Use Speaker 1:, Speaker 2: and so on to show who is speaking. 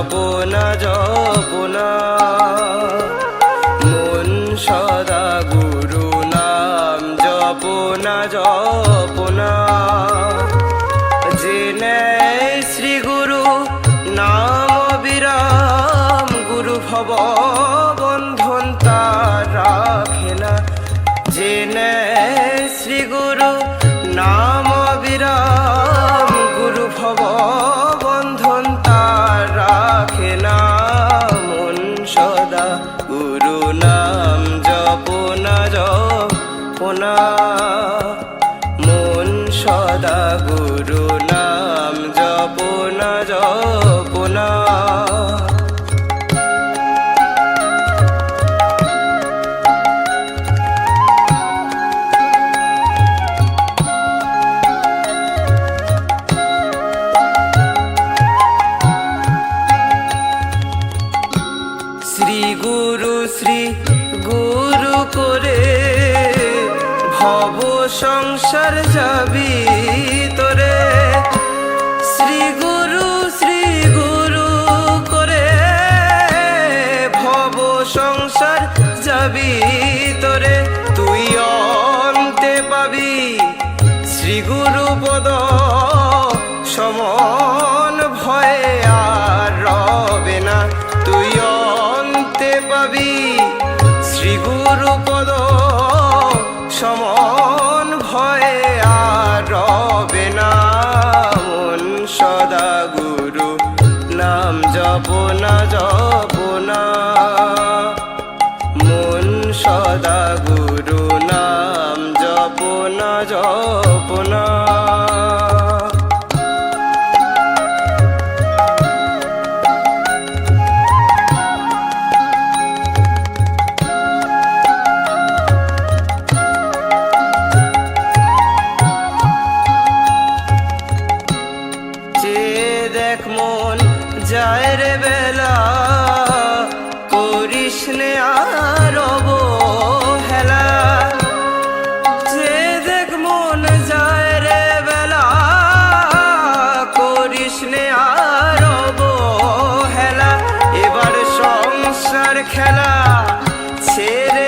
Speaker 1: জপ না যাব না মন সদা গুরু নাম যাব না যাব না জেনে শ্রী গুরু নাম বিরাম গুরু ভব সদা গুরু নাম জপ না জপ না। মন সদা গুরু নাম জপ না জপ শ্রী গুরু করে ভব সংসার যাবি তোরে। শ্রী গুরু শ্রী গুরু করে ভব সংসার যাবি তোরে। তুই অন্তে পাবি শ্রী গুরু পদ সমন শ্রী গুরু পদ, সমন ভয়ে আর রবে না মন সদা গুরু, নাম জপ না জপ না। মন সদা গুরু, নাম জপ না, জপ এক মন, যায় রে বেলা। করিস নে আর হেলা দেখ মন, যায় রে বেলা। হেলা এবার সংসার খেলা ছেড়ে